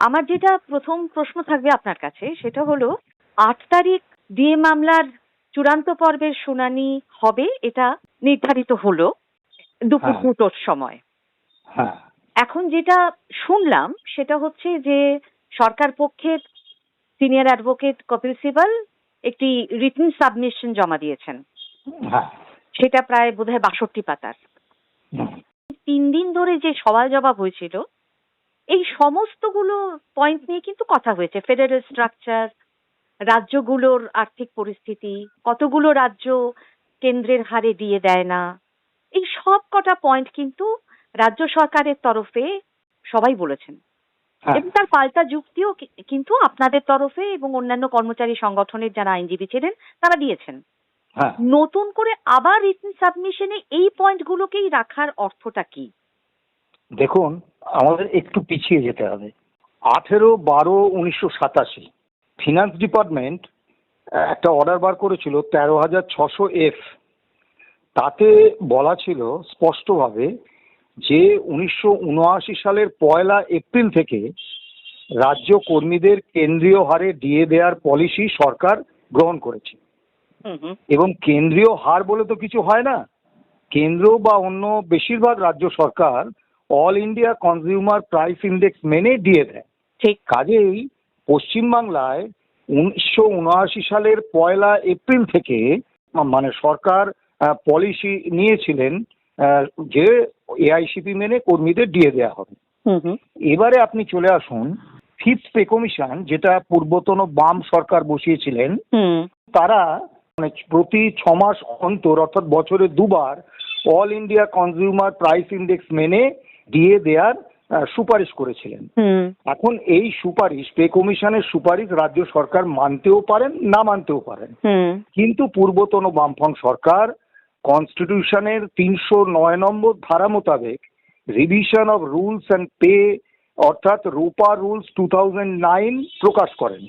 আমার যেটা প্রথম প্রশ্ন থাকবে আপনার কাছে সেটা হলো আট তারিখ ডিএ মামলার চূড়ান্ত পর্বের শুনানি হবে এটা নির্ধারিত হলো দুপুর হ্যাঁ। দুটোর সময়। হ্যাঁ। এখন যেটা শুনলাম সেটা হচ্ছে যে সরকার পক্ষের সিনিয়র অ্যাডভোকেট কপিল সিবাল একটি রিটেন সাবমিশন জমা দিয়েছেন। হ্যাঁ। সেটা প্রায় বোধহয় বাষট্টি পাতার। তিন দিন ধরে যে সওয়াল জবাব হয়েছিল এই সমস্তগুলো পয়েন্ট নিয়ে কিন্তু কথা হয়েছে। ফেডারেল স্ট্রাকচার রাজ্যগুলোর আর্থিক পরিস্থিতি কতগুলো রাজ্য কেন্দ্রের হারে দিয়ে দেয় না। এই সব কটা পয়েন্ট কিন্তু রাজ্য সরকারের তরফে সবাই বলেছেন। হ্যাঁ। এবং তার পাল্টা যুক্তিও কিন্তু আপনাদের তরফে এবং অন্যান্য কর্মচারী সংগঠনের যারা আইনজীবী ছিলেন তারা দিয়েছেন। হ্যাঁ। নতুন করে আবার রিটেন সাবমিশনে এই পয়েন্টগুলোকেই রাখার অর্থটা কি? দেখুন আমাদের একটু পিছিয়ে যেতে হবে। আঠেরো বারো উনিশশো সাতাশি ফিনান্স ডিপার্টমেন্ট একটা অর্ডার বার করেছিল তেরো হাজার ছশো এফ তাতে বলা ছিল স্পষ্টভাবে যে উনিশশো উনআশি সালের পয়লা এপ্রিল থেকে রাজ্য কর্মীদের কেন্দ্রীয় হারে দিয়ে দেওয়ার পলিসি সরকার গ্রহণ করেছে। এবং কেন্দ্রীয় হার বলে তো কিছু হয় না। কেন্দ্র বা অন্য বেশিরভাগ রাজ্য সরকার all India consumer price index মেনে দিয়ে দেয়। ঠিক। কাজেই পশ্চিমবাংলায় উনিশশো উনআশি সালের পয়লা এপ্রিল থেকে মানে সরকার পলিসি নিয়েছিলেন যে এআইসিপি মেনে কর্মীদের দিয়ে দেওয়া হবে। এবারে আপনি চলে আসুন ফিফথ পে কমিশন যেটা পূর্বতন বাম সরকার বসিয়েছিলেন হুম। তারা মানে প্রতি ছ মাস অন্তর অর্থাৎ বছরে দুবার all India consumer price index মেনে দিয়ে দেওয়ার সুপারিশ করেছিলেন। এখন এই সুপারিশ পে কমিশনের সুপারিশ রাজ্য সরকার মানতেও পারেন না মানতেও পারেন। কিন্তু পূর্বতন বামফ্রন্ট সরকার কনস্টিটিউশনের তিনশো নয় নম্বর ধারা মোতাবেক revision of rules and pay অর্থাৎ রূপা রুলস টু নাইন প্রকাশ করেন।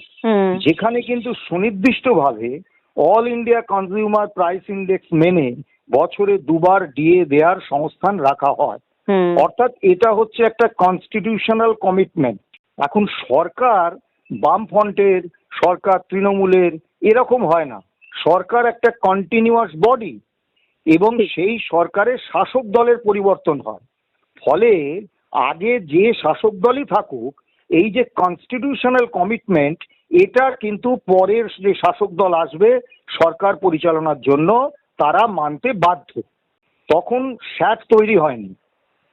যেখানে কিন্তু সুনির্দিষ্টভাবে all India consumer price index মেনে বছরে দুবার ডিএ দেওয়ার সংস্থান রাখা হয়। অর্থাৎ এটা হচ্ছে একটা কনস্টিটিউশনাল কমিটমেন্ট এখন সরকার বামফ্রন্টের সরকার তৃণমূলের এরকম হয় না। সরকার একটা কন্টিনিউয়াস বডি এবং সেই সরকারের শাসক দলের পরিবর্তন হয়। ফলে আগে যে শাসক দলই থাকুক এই যে কনস্টিটিউশনাল কমিটমেন্ট এটা কিন্তু পরের যে শাসক দল আসবে সরকার পরিচালনার জন্য তারা মানতে বাধ্য। তখন স্যাট তৈরি হয়নি।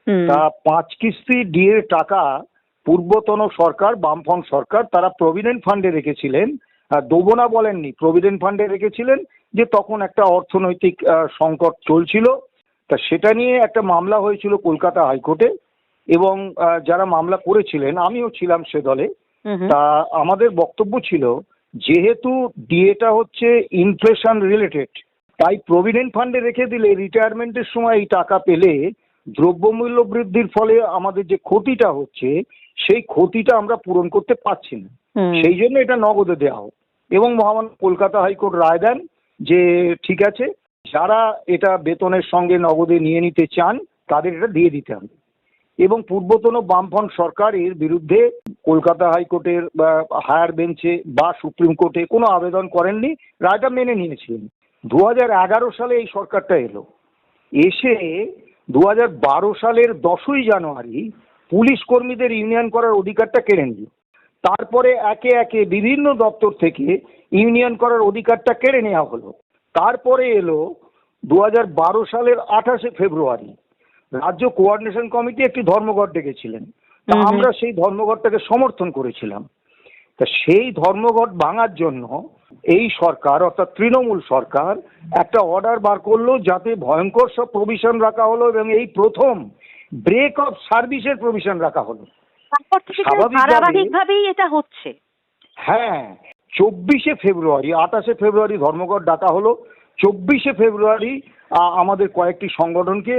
তা পাঁচ কিস্তি ডিএ টাকা পূর্বতন সরকার বামফ্রন্ট সরকার তারা প্রভিডেন্ট ফান্ডে রেখেছিলেন। আহ, দেবো না বলেননি প্রভিডেন্ট ফান্ডে রেখেছিলেন যে তখন একটা অর্থনৈতিক সংকট চলছিল। তা সেটা নিয়ে একটা মামলা হয়েছিল কলকাতা হাইকোর্টে এবং যারা মামলা করেছিলেন আমিও ছিলাম সে দলে। তা আমাদের বক্তব্য ছিল যেহেতু ডিএটা হচ্ছে ইনফ্লেশন রিলেটেড তাই প্রভিডেন্ট ফান্ডে রেখে দিলে রিটায়ারমেন্টের সময় এই টাকা পেলে দ্রব্যমূল্য বৃদ্ধির ফলে আমাদের যে ক্ষতিটা হচ্ছে সেই ক্ষতিটা আমরা পূরণ করতে পারছি না। সেই জন্য এটা নগদে দেওয়া হোক। এবং মহামান্য কলকাতা হাইকোর্ট রায় দেন যে ঠিক আছে যারা এটা বেতনের সঙ্গে নগদে নিয়ে নিতে চান তাদের এটা দিয়ে দিতে হবে। এবং পূর্বতন বামফ্রন্ট সরকার এর বিরুদ্ধে কলকাতা হাইকোর্টের বা হায়ার বেঞ্চে বা সুপ্রিম কোর্টে কোনো আবেদন করেননি রায়টা মেনে নিয়েছিলেন। দু এগারো সালে এই সরকারটা এলো। এসে দু বারো সালের দশই জানুয়ারি পুলিশ কর্মীদের ইউনিয়ন করার অধিকারটা কেড়ে নিল। তারপরে একে একে বিভিন্ন দপ্তর থেকে ইউনিয়ন করার অধিকারটা কেড়ে নেওয়া হলো। তারপরে এলো দু বারো সালের আঠাশে ফেব্রুয়ারি। রাজ্য কোঅর্ডিনেশন কমিটি একটি ধর্মঘট ডেকেছিলেন। তা। আমরা সেই ধর্মঘটটাকে সমর্থন করেছিলাম। তা সেই ধর্মঘট ভাঙার জন্য এই সরকার অর্থাৎ তৃণমূল সরকার একটা অর্ডার বার করল যাতে ভয়ঙ্কর সব প্রভিশন রাখা হলো এবং এই প্রথম ব্রেক অফ সার্ভিসের প্রভিশন রাখা হলো। ধারাবাহিকভাবেই এটা হচ্ছে। হ্যাঁ চব্বিশে ফেব্রুয়ারি আঠাশে ফেব্রুয়ারি ধর্মঘট ডাকা হলো। চব্বিশে ফেব্রুয়ারি আমাদের কয়েকটি সংগঠনকে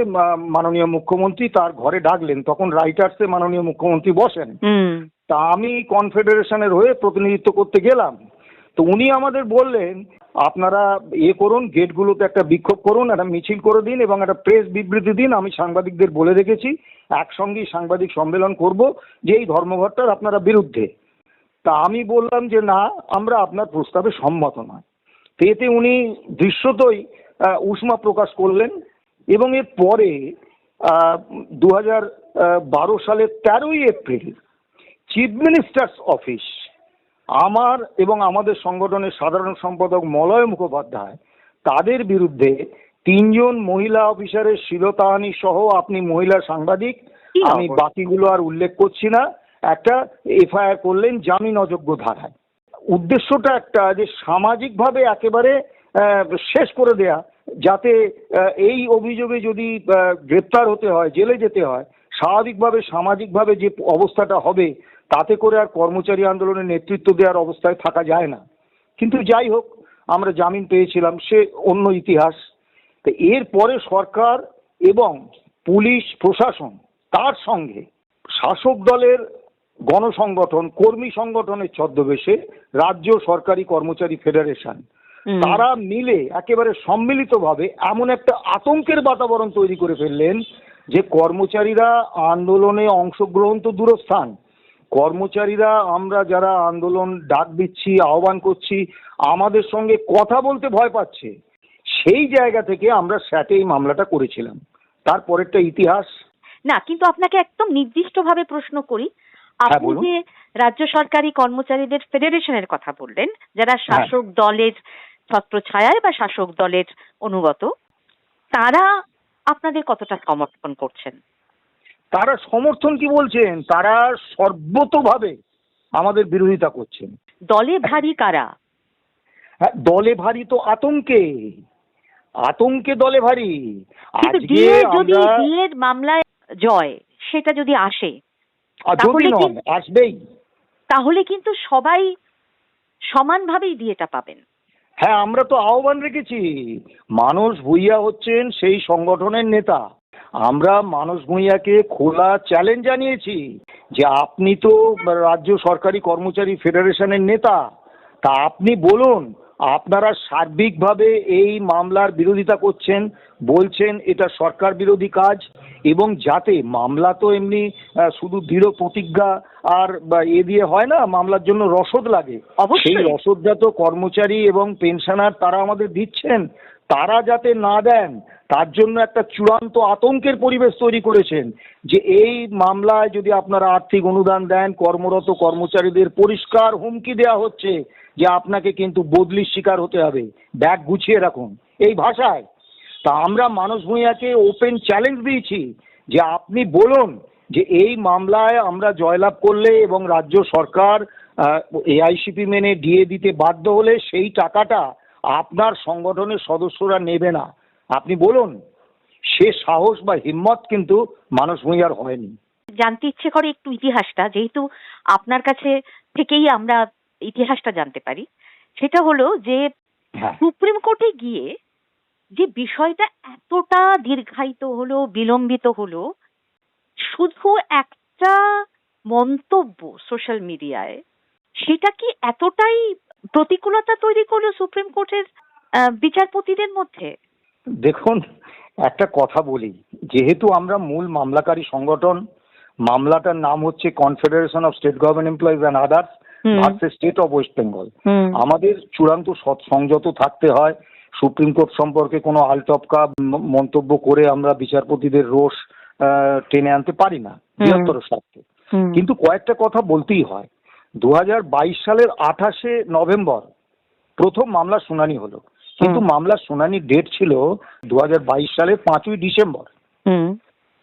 মাননীয় মুখ্যমন্ত্রী তার ঘরে ডাকলেন। তখন রাইটার্সে মাননীয় মুখ্যমন্ত্রী বসেন। তা আমি কনফেডারেশনের হয়ে প্রতিনিধিত্ব করতে গেলাম। তো উনি আমাদের বললেন আপনারা এ করুন গেটগুলোতে একটা বিক্ষোভ করুন একটা মিছিল করে দিন এবং একটা প্রেস বিবৃতি দিন। আমি সাংবাদিকদের বলে রেখেছি একসঙ্গেই সাংবাদিক সম্মেলন করব যে এই ধর্মঘটটার আপনারা বিরুদ্ধে। তা আমি বললাম যে না আমরা আপনার প্রস্তাবে সম্মত নয়। এতে উনি দৃশ্যতই উষ্মা প্রকাশ করলেন এবং এর পরে দু হাজার বারো সালের তেরোই এপ্রিল চিফ মিনিস্টার্স অফিস আমার এবং আমাদের সংগঠনের সাধারণ সম্পাদক মলয় মুখোপাধ্যায় তাদের বিরুদ্ধে তিনজন মহিলা অফিসারের শিলতাহানি সহ আপনি মহিলা সাংবাদিক আমি বাকিগুলো আর উল্লেখ করছি না। একটা এফআইআর করলেন জামিন অযোগ্য ধারায়। উদ্দেশ্যটা একটা যে সামাজিকভাবে একেবারে শেষ করে দেয়া, যাতে এই অভিযোগে যদি গ্রেপ্তার হতে হয়, জেলে যেতে হয়, স্বাভাবিকভাবে, সামাজিকভাবে যে অবস্থাটা হবে, তাতে করে আর কর্মচারী আন্দোলনের নেতৃত্ব দেওয়ার অবস্থায় থাকা যায় না। কিন্তু যাই হোক, আমরা জামিন পেয়েছিলাম, সে অন্য ইতিহাস। তো এরপরে সরকার এবং পুলিশ প্রশাসন তার সঙ্গে শাসক দলের গণসংগঠন কর্মী সংগঠনের ছদ্মবেশে রাজ্য সরকারি কর্মচারী ফেডারেশন। তারা মিলে একেবারে সম্মিলিতভাবে এমন একটা আতঙ্কের বাতাবরণ তৈরি করে ফেললেন যে কর্মচারীরা আন্দোলনে অংশগ্রহণ তো দূরস্থান। কর্মচারীরা আমরা যারা আন্দোলন ডাক দিচ্ছি আহ্বান করছি আমাদের সঙ্গে কথা বলতে ভয় পাচ্ছে। সেই জায়গা থেকে আমরা স্যাটে এই মামলাটা করেছিলাম। তারপরেরটা ইতিহাস। না কিন্তু আপনাকে একদম নির্দিষ্টভাবে প্রশ্ন করি আপনি যে রাজ্য সরকারি কর্মচারীদের ফেডারেশনের কথা বললেন যারা হ্যাঁ। শাসক দলের ছত্রছায়ায় বা শাসক দলের অনুগত তারা আপনাদের কতটা সমর্থন করছেন? তারা সমর্থন কি বলছেন? তারা সর্বতভাবে আমাদের বিরোধিতা করছেন। দলে ভারী কারা? হ্যাঁ দলে ভারী তো আতঙ্কে। আতঙ্কে দলে ভারী। আজকে যদি মামলায় জয় সেটা যদি আসে আর যদি তাহলে নন আসবেই। তাহলে কিন্তু সবাই সমানভাবেই ডিএটা পাবেন। হ্যাঁ আমরা তো আহ্বান রেখেছি। মানস ভুইয়া হচ্ছেন সেই সংগঠনের নেতা। আমরা মানস ভুইয়াকে খোলা চ্যালেঞ্জ জানিয়েছি যে আপনি তো রাজ্য সরকারি কর্মচারী ফেডারেশনের নেতা। তা আপনি বলুন আপনারা সার্বিকভাবে এই মামলার বিরোধিতা করছেন বলছেন এটা সরকার বিরোধী কাজ এবং যাতে মামলা তো এমনি শুধু দৃঢ় প্রতিজ্ঞা আর এ দিয়ে হয় না মামলার জন্য রসদ লাগে অবশ্যই। সেই রসদটা তো কর্মচারী এবং পেনশনার তারা আমাদের দিচ্ছেন তারা যাতে না দেন তার জন্য একটা চূড়ান্ত আতঙ্কের পরিবেশ তৈরি করেছেন যে এই মামলায় যদি আপনারা আর্থিক অনুদান দেন কর্মরত কর্মচারীদের পরিষ্কার হুমকি দেওয়া হচ্ছে যে আপনাকে কিন্তু বদলির শিকার হতে হবে। ব্যাগ গুছিয়ে রাখুন। এই ভাষায় তা আমরা মানস ভূঁইয়াকে ওপেন চ্যালেঞ্জ দিয়েছি যে আপনি বলুন যে এই মামলায় আমরা জয়লাভ করলে এবং রাজ্য সরকার এআইসিপি মেনে ডিএ দিতে বাধ্য হলে সেই টাকাটা আপনার সংগঠনের সদস্যরা নেবে না। আপনি বলুন, সে সাহস বা হিম্মত কিন্তু মানস ভূঁইয়ার হয়নি। জানতে ইচ্ছে করে একটু ইতিহাসটা, যেহেতু আপনার কাছে থেকেই আমরা ইতিহাসটা জানতে পারি সেটা হলো যে হ্যাঁ। সুপ্রিম কোর্টে গিয়ে যে বিষয়টা এতটা দীর্ঘায়িত হলো বিলম্বিত হলো শুধু একটা মন্তব্য সোশ্যাল মিডিয়ায় সেটা কি এতটাই প্রতিকূলতা তৈরি করল সুপ্রিম কোর্টের বিচারপতিদের মধ্যে? দেখুন একটা কথা বলি যেহেতু আমরা মূল মামলাকারী সংগঠন মামলাটার নাম হচ্ছে confederation of state government employees and others versus state of West Bengal আমাদের চূড়ান্ত সৎ সংযত থাকতে হয়। সুপ্রিম কোর্ট সম্পর্কে কোনো আলটপকা মন্তব্য করে আমরা বিচারপতিদের রোষ টেনে আনতে পারি না। বৃহত্তর স্বার্থে। কিন্তু কয়েকটা কথা বলতেই হয়। দু হাজার বাইশ সালের আঠাশে নভেম্বর প্রথম মামলা শুনানি হলো। কিন্তু। মামলার শুনানির ডেট ছিল দু হাজার বাইশ সালের পাঁচই ডিসেম্বর।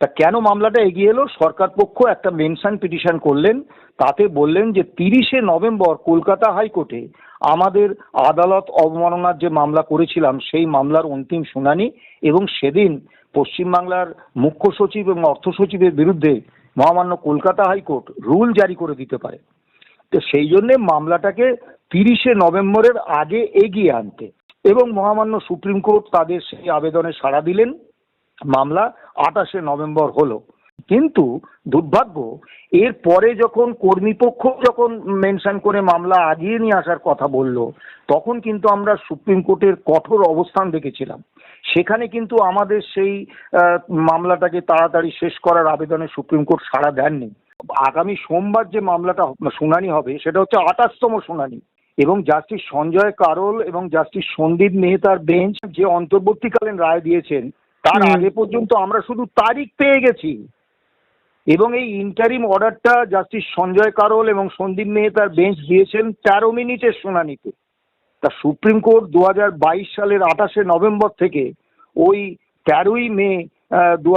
তা কেন মামলাটা এগিয়ে এলো? সরকার পক্ষ একটা মেনশন পিটিশন করলেন। তাতে বললেন যে, তিরিশে নভেম্বর কলকাতা হাইকোর্টে আমাদের আদালত অবমাননার যে মামলা করেছিলাম, সেই মামলার অন্তিম শুনানি এবং সেদিন পশ্চিমবাংলার মুখ্য সচিব এবং অর্থ সচিবের বিরুদ্ধে মহামান্য কলকাতা হাইকোর্ট রুল জারি করে দিতে পারে। তো সেই জন্যে মামলাটাকে তিরিশে নভেম্বরের আগে এগিয়ে আনতে। এবং মহামান্য সুপ্রিম কোর্ট তাদের সেই আবেদনে সাড়া দিলেন। মামলা আঠাশে নভেম্বর হলো। কিন্তু দুর্ভাগ্য, এর পরে যখন কর্মীপক্ষ যখন মেনশন করে মামলা আগিয়ে নিয়ে আসার কথা বলল, তখন কিন্তু আমরা সুপ্রিম কোর্টের কঠোর অবস্থান দেখেছিলাম। সেখানে কিন্তু আমাদের সেই মামলাটাকে তাড়াতাড়ি শেষ করার আবেদনে সুপ্রিম কোর্ট সাড়া দেননি। আগামী সোমবার যে মামলাটা শুনানি হবে, সেটা হচ্ছে আঠাশতম শুনানি। এবং জাস্টিস সঞ্জয় কারোল এবং জাস্টিস সন্দীপ মেহতার বেঞ্চ যে অন্তর্বর্তীকালীন রায় দিয়েছেন তার আগে পর্যন্ত আমরা শুধু তারিখ পেয়ে গেছি। এবং এই ইন্টারিম অর্ডারটা জাস্টিস সঞ্জয় কারোল এবং সন্দীপ মেহতার বেঞ্চ দিয়েছেন তেরো মিনিটের শুনানিতে। তা সুপ্রিম কোর্ট দু সালের আঠাশে নভেম্বর থেকে ওই তেরোই মে দু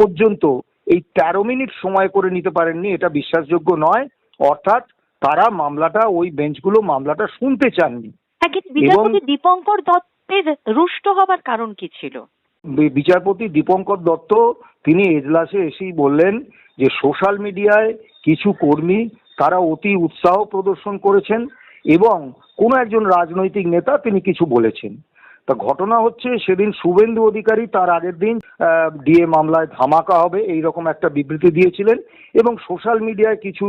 পর্যন্ত এই তেরো মিনিট সময় করে নিতে পারেননি এটা বিশ্বাসযোগ্য নয়। অর্থাৎ তারা মামলাটা ওই বেঞ্চগুলো মামলাটা শুনতে চাননি। হ্যাঁ দীপঙ্কর দত্তের রুষ্ট হবার কারণ কি ছিল? বিচারপতি দীপঙ্কর দত্ত, তিনি এজলাসে এসেই বললেন যে সোশ্যাল মিডিয়ায় কিছু কর্মী তারা অতি উৎসাহ প্রদর্শন করেছেন এবং কোনো একজন রাজনৈতিক নেতা তিনি কিছু বলেছেন। তা ঘটনা হচ্ছে সেদিন শুভেন্দু অধিকারী তার আগের দিন ডিএ মামলায় ধামাকা হবে এই রকম একটা বিবৃতি দিয়েছিলেন এবং সোশ্যাল মিডিয়ায় কিছু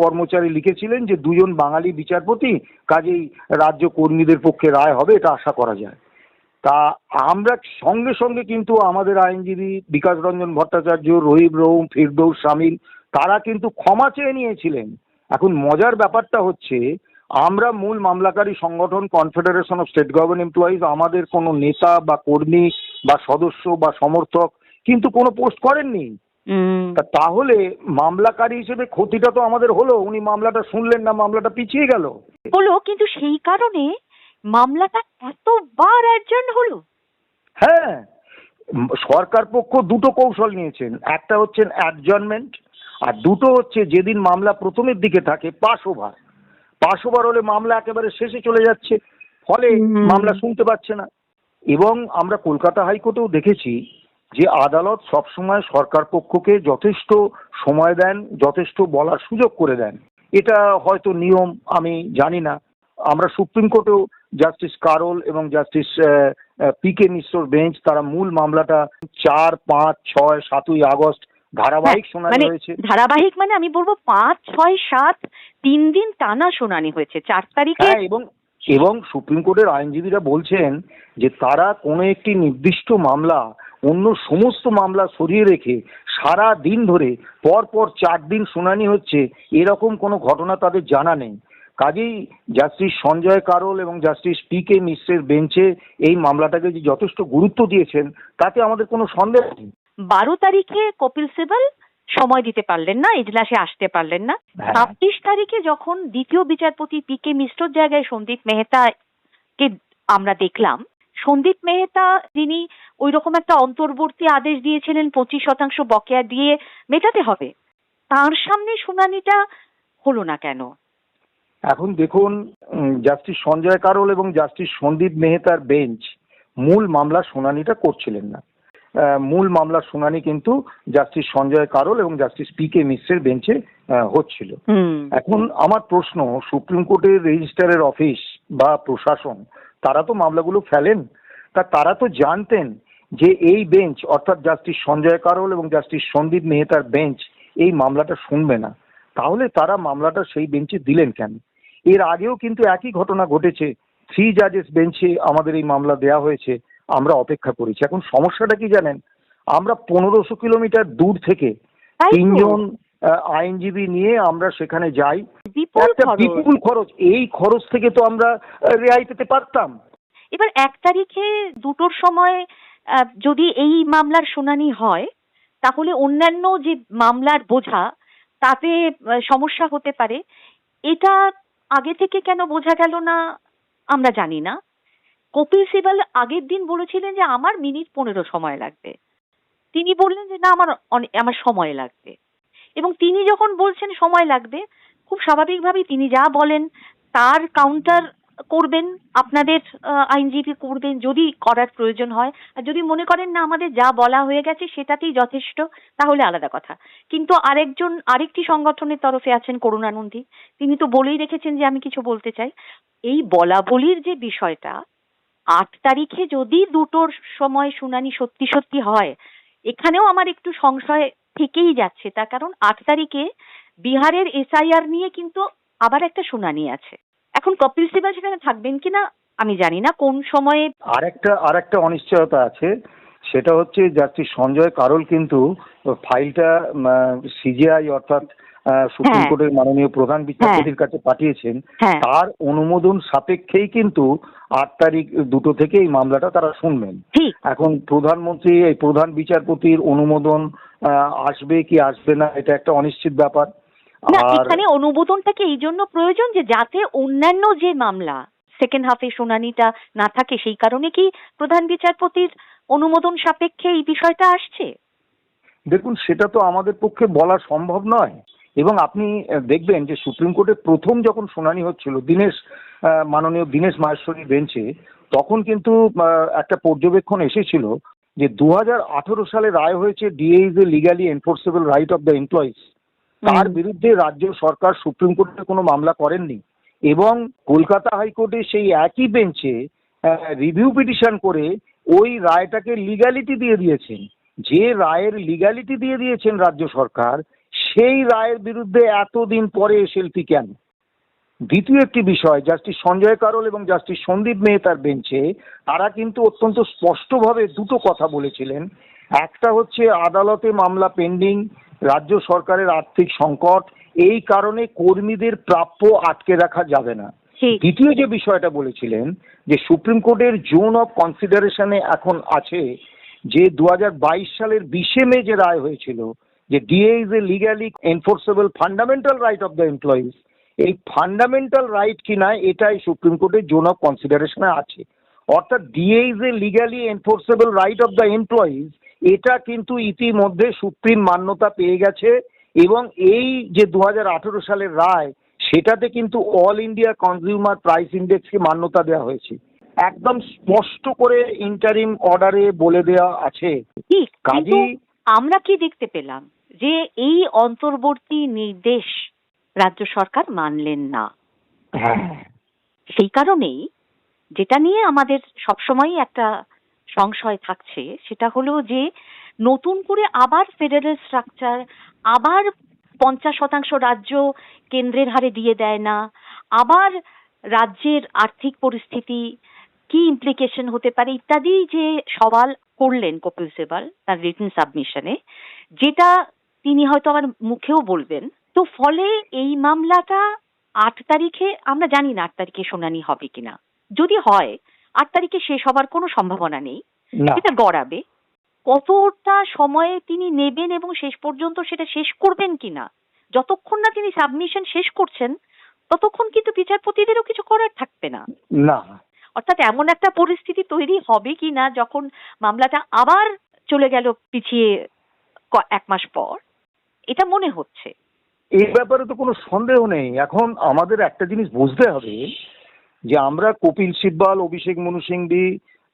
কর্মচারী লিখেছিলেন যে দুজন বাঙালি বিচারপতি কাজেই রাজ্য কর্মীদের পক্ষে রায় হবে এটা আশা করা যায়। তা আমরা সঙ্গে সঙ্গে কিন্তু আমাদের আইনজীবী বিকাশ রঞ্জন ভট্টাচার্য রহিব রৌম ফিরদৌস শামিল তারা কিন্তু ক্ষমা চেয়ে নিয়েছিলেন। এখন মজার ব্যাপারটা হচ্ছে আমরা মূল মামলাকারী সংগঠন confederation of state government employees আমাদের কোনো নেতা বা কর্মী বা সদস্য বা সমর্থক কিন্তু কোনো পোস্ট করেননি। তা তাহলে মামলাকারী হিসেবে ক্ষতিটা তো আমাদের হলো উনি মামলাটা শুনলেন না মামলাটা পিছিয়ে গেল। হলো কিন্তু সেই কারণে মামলাটা এতবার অ্যাডজার্ন হলো? হ্যাঁ সরকার পক্ষ দুটো কৌশল নিয়েছেন। একটা হচ্ছেন অ্যাডজনমেন্ট আর দুটো হচ্ছে যেদিন মামলা প্রথমের দিকে থাকে পাস ওভার পাস ওভার হলে মামলা একেবারে শেষে চলে যাচ্ছে ফলে মামলা শুনতে পাচ্ছে না। এবং আমরা কলকাতা হাইকোর্টেও দেখেছি যে আদালত সবসময় সরকার পক্ষকে যথেষ্ট সময় দেন যথেষ্ট বলার সুযোগ করে দেন। এটা হয়তো নিয়ম আমি জানি না। আমরা সুপ্রিম কোর্টেও জাস্টিস কারোল এবং জাস্টিস পি কে মিশ্রর বেঞ্চ তারা মূল মামলাটা চার পাঁচ ছয় সাতই আগস্ট ধারাবাহিক হ্যাঁ, শুনানি মানে হয়েছে। ধারাবাহিক মানে আমি বলব পাঁচ ছয় সাত তিন দিন টানা শুনানি হয়েছে চার তারিখে হ্যাঁ এবং এবং সুপ্রিম কোর্টের আইনজীবীরা বলছেন যে তারা কোনো একটি নির্দিষ্ট মামলা অন্য সমস্ত মামলা সরিয়ে রেখে সারা দিন ধরে পর পর চার দিন শুনানি হচ্ছে এরকম কোনো ঘটনা তাদের জানা নেই। কাজেই জাস্টিস সঞ্জয় কারোল এবং জাস্টিস পি কে মিশ্রের বেঞ্চে এই মামলাটাকে যে যথেষ্ট গুরুত্ব দিয়েছেন তাতে আমাদের কোনো সন্দেহ নেই। বারো তারিখে কপিল সিবাল সময় দিতে পারলেন না এজলাসে আসতে পারলেন না। হ্যাঁ। ছাব্বিশ তারিখে যখন দ্বিতীয় বিচারপতি পি কে মিশ্রর জায়গায় সন্দীপ মেহতা কে আমরা দেখলাম সন্দীপ মেহতা যিনি ওই রকম একটা অন্তর্বর্তী আদেশ দিয়েছিলেন পঁচিশ শতাংশ বকেয়া দিয়ে মেটাতে হবে তার সামনে শুনানিটা হলো না কেন? এখন দেখুন জাস্টিস সঞ্জয় কারোল এবং জাস্টিস সন্দীপ মেহতার বেঞ্চ মূল মামলার শুনানিটা করছিলেন না। মূল মামলার শুনানি কিন্তু জাস্টিস সঞ্জয় কারোল এবং জাস্টিস পি কে মিশ্রের বেঞ্চে হচ্ছিল। এখন আমার প্রশ্ন সুপ্রিম কোর্টের রেজিস্ট্রারের অফিস বা প্রশাসন তারা তো মামলাগুলো ফেলেন। তা তারা তো জানতেন যে এই বেঞ্চ অর্থাৎ জাস্টিস সঞ্জয় কারোল এবং জাস্টিস সন্দীপ মেহতার বেঞ্চ এই মামলাটা শুনবে না। তাহলে তারা মামলাটা সেই বেঞ্চে দিলেন কেন? এর আগেও কিন্তু একই ঘটনা ঘটেছে। থ্রি জাজেস বেঞ্চে আমাদের এই মামলা দেয়া হয়েছে আমরা অপেক্ষা করেছি। এখন সমস্যাটা কি জানেন? আমরা পনেরোশো কিলোমিটার দূর থেকে তিনজন আইনজীবী নিয়ে আমরা সেখানে যাই। বিপুল একটা খরচ। বিপুল খরচ। এই খরচ থেকে তো আমরা রেহাই পেতে পারতাম। এবার এক তারিখে দুটোর সময় যদি এই মামলার শুনানি হয় তাহলে অন্যান্য যে মামলার বোঝা তাতে সমস্যা হতে পারে। এটা আগে থেকে কেন বোঝা গেল না, আমরা জানি না। কপিল সিবাল আগের দিন বলেছিলেন যে আমার মিনিট পনেরো সময় লাগবে। তিনি বললেন যে না, আমার আমার সময় লাগবে। এবং তিনি যখন বলছেন সময় লাগবে, খুব স্বাভাবিকভাবেই তিনি যা বলেন, তার কাউন্টার করবেন, আপনাদের আইনজীবী করবেন, যদি করার প্রয়োজন হয়। আর যদি মনে করেন না আমাদের যা বলা হয়ে গেছে সেটাতেই যথেষ্ট, তাহলে আলাদা কথা। কিন্তু আরেকজন, আরেকটি সংগঠনের তরফে আছেন করুণানন্দী তিনি তো বলেই রেখেছেন যে আমি কিছু বলতে চাই। এই বলা বলির যে বিষয়টা, আট তারিখে যদি দুটোর সময় শুনানি সত্যি সত্যি হয়, এখানেও আমার একটু সংশয় থেকেই যাচ্ছে। তার কারণ আট তারিখে বিহারের এসআইআর নিয়ে কিন্তু আবার একটা শুনানি আছে। এখন কপিল সিবাল সেখানে থাকবেন কিনা আমি জানি না কোন সময়ে? আরেকটা আরেকটা অনিশ্চয়তা আছে সেটা হচ্ছে জাস্টিস সঞ্জয় কারোল কিন্তু ফাইলটা সিজিআই অর্থাৎ সুপ্রিম হ্যাঁ। কোর্টের মাননীয় প্রধান বিচারপতির কাছে পাঠিয়েছেন হ্যাঁ। তার অনুমোদন সাপেক্ষেই কিন্তু আট তারিখ দুটো থেকে এই মামলাটা তারা শুনবেন। এখন প্রধানমন্ত্রী এই প্রধান বিচারপতির অনুমোদন আসবে কি আসবে না এটা একটা অনিশ্চিত ব্যাপার। না এখানে অনুমোদনটাকে এই জন্য প্রয়োজন যে যাতে অন্যান্য যে মামলা সেকেন্ড হাফে শুনানিটা না থাকে সেই কারণে কি প্রধান বিচারপতির অনুমোদন সাপেক্ষে এই বিষয়টা আসছে? দেখুন সেটা তো আমাদের পক্ষে বলা সম্ভব নয়। এবং আপনি দেখবেন যে সুপ্রিম কোর্টে প্রথম যখন শুনানি হচ্ছিল দীনেশ মাননীয় দীনেশ মাহেশ্বরী বেঞ্চে তখন কিন্তু একটা পর্যবেক্ষণ এসেছিল যে দু হাজার আঠারো সালে রায় হয়েছে DA is a legally enforceable right of the employees তার বিরুদ্ধে রাজ্য সরকার সুপ্রিম কোর্টে কোনো মামলা করেননি। এবং কলকাতা হাইকোর্টে সেই একই বেঞ্চে রিভিউ পিটিশন করে ওই রায়টাকে লিগ্যালিটি দিয়ে দিয়েছেন। যে রায়ের লিগ্যালিটি দিয়ে দিয়েছেন রাজ্য সরকার সেই রায়ের বিরুদ্ধে এতদিন পরে এসএলপি কেন? দ্বিতীয় একটি বিষয় জাস্টিস সঞ্জয় কারোল এবং জাস্টিস সন্দীপ মেহতার বেঞ্চে তারা কিন্তু অত্যন্ত স্পষ্টভাবে দুটো কথা বলেছিলেন। একটা হচ্ছে আদালতে মামলা পেন্ডিং রাজ্য সরকারের আর্থিক সংকট এই কারণে কর্মীদের প্রাপ্য আটকে রাখা যাবে না। দ্বিতীয় যে বিষয়টা বলেছিলেন যে সুপ্রিম কোর্টের জোন অফ কনসিডারেশনে এখন আছে যে দু হাজার বাইশ সালের বিশে মে যে রায় হয়েছিল যে DA is a legally enforceable fundamental right of the employees এই ফান্ডামেন্টাল রাইট কিনা এটাই সুপ্রিম কোর্টের জোন অফ কনসিডারেশনে আছে। অর্থাৎ DA is a legally enforceable right of the employees এটা কিন্তু ইতিমধ্যে সুপ্রিম মান্যতা পেয়ে গেছে এবং এই যে দুহাজার আঠারো সালের রায় সেটাতে কিন্তু অল ইন্ডিয়া কনজিউমার প্রাইস ইন্ডেক্সকে মান্যতা দেওয়া হয়েছে। একদম স্পষ্ট করে ইন্টারিম অর্ডারে বলে দেওয়া আছে। কাজী আমরা কি দেখতে পেলাম? যে এই অন্তর্বর্তী নির্দেশ রাজ্য সরকার মানলেন না। হ্যাঁ। সেই কারণেই যেটা নিয়ে আমাদের সবসময়ই একটা সংশয় থাকছে, সেটা হলো যে নতুন করে আবার ফেডারেল স্ট্রাকচার আবার পঞ্চাশ শতাংশ রাজ্য কেন্দ্রের হারে দিয়ে দেয় না, আবার রাজ্যের আর্থিক পরিস্থিতি কি ইমপ্লিকেশন হতে পারে ইত্যাদি যে সওয়াল করলেন কপিল সিবাল তার রিটেন সাবমিশনে যেটা তিনি হয়তো আমার মুখেও বলবেন। তো ফলে এই মামলাটা আট তারিখে, আমরা জানি না আট তারিখে শুনানি হবে কিনা। যদি হয় আট তারিখে শেষ হবার কোনো সম্ভাবনা নেই। সেটা গড়াবে। কতটা সময়ে তিনি নেবেন এবং শেষ পর্যন্ত সেটা শেষ করবেন কিনা যতক্ষণ না তিনি সাবমিশন শেষ করছেন ততক্ষণ কিন্তু বিচারপতিদেরও কিছু করার থাকবে না। না। অর্থাৎ এমন একটা পরিস্থিতি তৈরি হবে কি না যখন মামলাটা আবার চলে গেল পিছিয়ে এক মাস পর এটা মনে হচ্ছে। এই ব্যাপারে তো কোনো সন্দেহ নেই। এখন আমাদের একটা জিনিস বুঝতে হবে যে আমরা কপিল সিব্বাল অভিষেক মনু সিংভি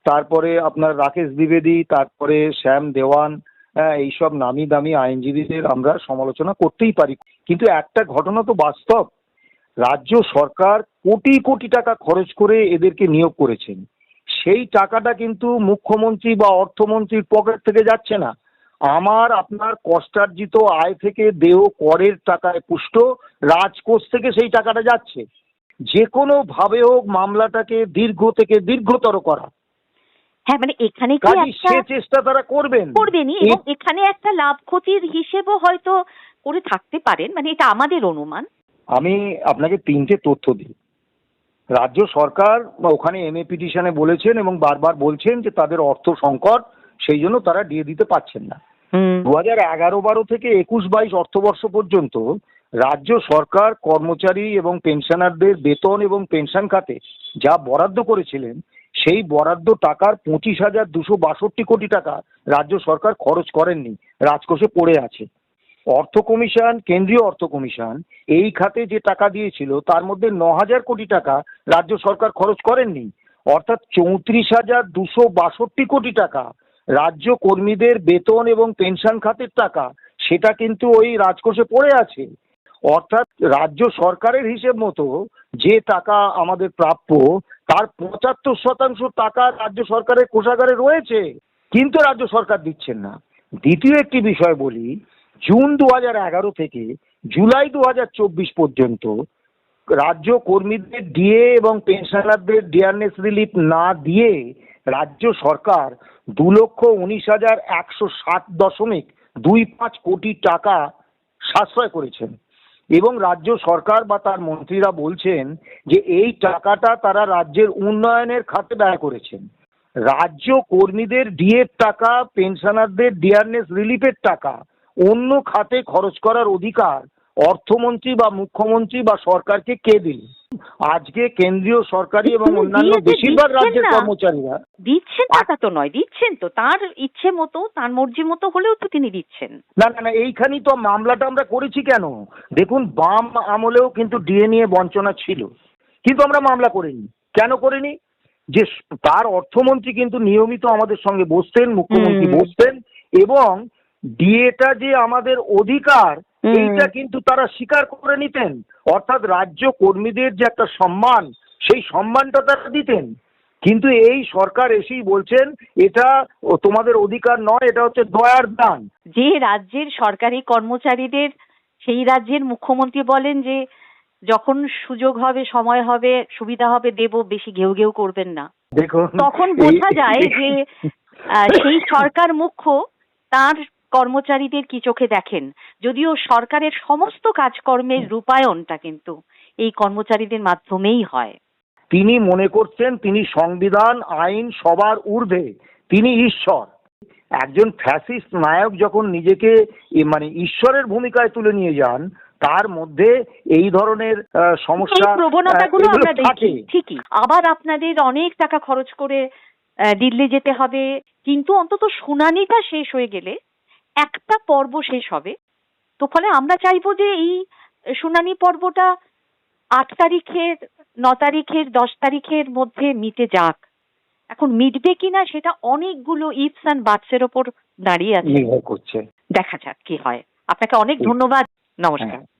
তারপরে আপনার রাকেশ দ্বিবেদী তারপরে শ্যাম দেওয়ান হ্যাঁ, এইসব নামি দামি আইনজীবীদের আমরা সমালোচনা করতেই পারি। কিন্তু একটা ঘটনা তো বাস্তব। রাজ্য সরকার কোটি কোটি টাকা খরচ করে এদেরকে নিয়োগ করেছেন। সেই টাকাটা কিন্তু মুখ্যমন্ত্রী বা অর্থমন্ত্রীর পকেট থেকে যাচ্ছে না। আমার আপনার কষ্টার্জিত আয় থেকে দেহ করের টাকায় পুষ্ট রাজকোষ থেকে সেই টাকাটা যাচ্ছে। যে কোনো ভাবে হোক মামলাটাকে দীর্ঘ থেকে দীর্ঘতর করা। হ্যাঁ মানে এখানে কি একটা চেষ্টা তারা করবেন। করবেনই এবং এখানে একটা লাভ ক্ষতির হিসেবও হয়তো করে থাকতে পারেন মানে এটা আমাদের অনুমান। আমি আপনাকে তিনটে তথ্য দিই। রাজ্য সরকার বা ওখানে এমএ পিটিশনে বলেছেন এবং বারবার বলছেন যে তাদের অর্থ সংকট সেই জন্য তারা দিয়ে দিতে পারছেন না। দু হাজার এগারো বারো থেকে একুশ বাইশ অর্থবর্ষ পর্যন্ত রাজ্য সরকার, কর্মচারী এবং পেনশনারদের বেতন এবং পেনশন খাতে যা বরাদ্দ করেছিলেন, সেই বরাদ্দ টাকার পঁচিশ হাজার দুশো বাষট্টি কোটি টাকা রাজ্য সরকার খরচ করেননি, রাজকোষে পড়ে আছে। অর্থ কমিশন, কেন্দ্রীয় অর্থ কমিশন এই খাতে যে টাকা দিয়েছিল, তার মধ্যে ন হাজার কোটি টাকা রাজ্য সরকার খরচ করেননি, অর্থাৎ চৌত্রিশ হাজার দুশো বাষট্টি কোটি টাকা রাজ্য কর্মীদের বেতন এবং পেনশন খাতের টাকা, সেটা কিন্তু ওই রাজকোষে পড়ে আছে। অর্থাৎ রাজ্য সরকারের হিসেব মতো যে টাকা আমাদের প্রাপ্য, তার পঁচাত্তর শতাংশ টাকা রাজ্য সরকারের কোষাগারে রয়েছে, কিন্তু রাজ্য সরকার দিচ্ছেন না। দ্বিতীয় একটি বিষয় বলি, জুন দু এগারো থেকে জুলাই দু চব্বিশ পর্যন্ত রাজ্য কর্মীদের ডিএ এবং পেনশনারদের ডিয়ারনেস রিলিফ না দিয়ে রাজ্য সরকার দু লক্ষ উনিশ হাজার একশো সাত দশমিক দুই পাঁচ কোটি টাকা সাশ্রয় করেছেন। এবং রাজ্য সরকার বা তার মন্ত্রীরা বলছেন যে এই টাকাটা তারা রাজ্যের উন্নয়নের খাতে ব্যয় করেছেন। রাজ্য কর্মীদের ডিএর টাকা, পেনশনারদের ডিয়ারনেস রিলিফের টাকা, অন্য খাতে খরচ করার অধিকার অর্থমন্ত্রী বা মুখ্যমন্ত্রী বা সরকারকে কে দিল আজকে কেন্দ্রীয় সরকারি এবং অন্যান্য বেশিরভাগ রাজ্যের কর্মচারীরা। দিচ্ছেন না তা নয় দিচ্ছেন তো। তার ইচ্ছে মতো তার মর্জি মতো হলেও তো তিনি দিচ্ছেন। না না না এইখানেই তো মামলাটা আমরা করেছি কেন? দেখুন বাম আমলেও কিন্তু ডিএ নিয়ে বঞ্চনা ছিল। কিন্তু আমরা মামলা করিনি। কেন করিনি? যে তার অর্থমন্ত্রী কিন্তু নিয়মিত আমাদের সঙ্গে বসতেন মুখ্যমন্ত্রী বসতেন এবং ডিএটা যে আমাদের অধিকার। এইটা কিন্তু তারা স্বীকার করে নিতেন। অর্থাৎ রাজ্য কর্মীদের যে একটা সম্মান সেই সম্মানটা তারা দিতেন। কিন্তু এই সরকার এসেই বলছেন এটা তোমাদের অধিকার নয় এটা হচ্ছে দয়ার দান। যে রাজ্যের সরকারি কর্মচারীদের সেই রাজ্যের মুখ্যমন্ত্রী বলেন যে যখন সুযোগ হবে সময় হবে সুবিধা হবে দেব বেশি ঘেউ ঘেউ করবেন না। তখন বোঝা যায় যে সেই সরকার মুখ্য তার কর্মচারীদের কি চোখে দেখেন? যদিও সরকারের সমস্ত কাজকর্মের রূপায়ণটা কিন্তু এই কর্মচারীদের মাধ্যমেই হয়। তিনি মনে করছেন তিনি সংবিধান আইন সবার ঊর্ধ্বে। তিনি ঈশ্বর। একজন ফ্যাসিস্ট নায়ক যখন নিজেকে মানে ঈশ্বরের ভূমিকায় তুলে নিয়ে যান তার মধ্যে এই ধরনের সমস্যা প্রবণতাগুলো আমরা দেখি। ঠিকই। আবার আপনাদের অনেক টাকা খরচ করে দিল্লি যেতে হবে। কিন্তু অন্তত শুনানিটা শেষ হয়ে গেলে একটা পর্ব শেষ হবে। তো ফলে আমরা চাইব যে এই শুনানি পর্বটা আট তারিখের ন তারিখের দশ তারিখের মধ্যে মিটে যাক। এখন মিটবে কিনা সেটা অনেকগুলো ইফস অ্যান্ড বাটসের ওপর দাঁড়িয়ে আছে। দেখা যাক কি হয়। আপনাকে অনেক ধন্যবাদ। নমস্কার। হ্যাঁ।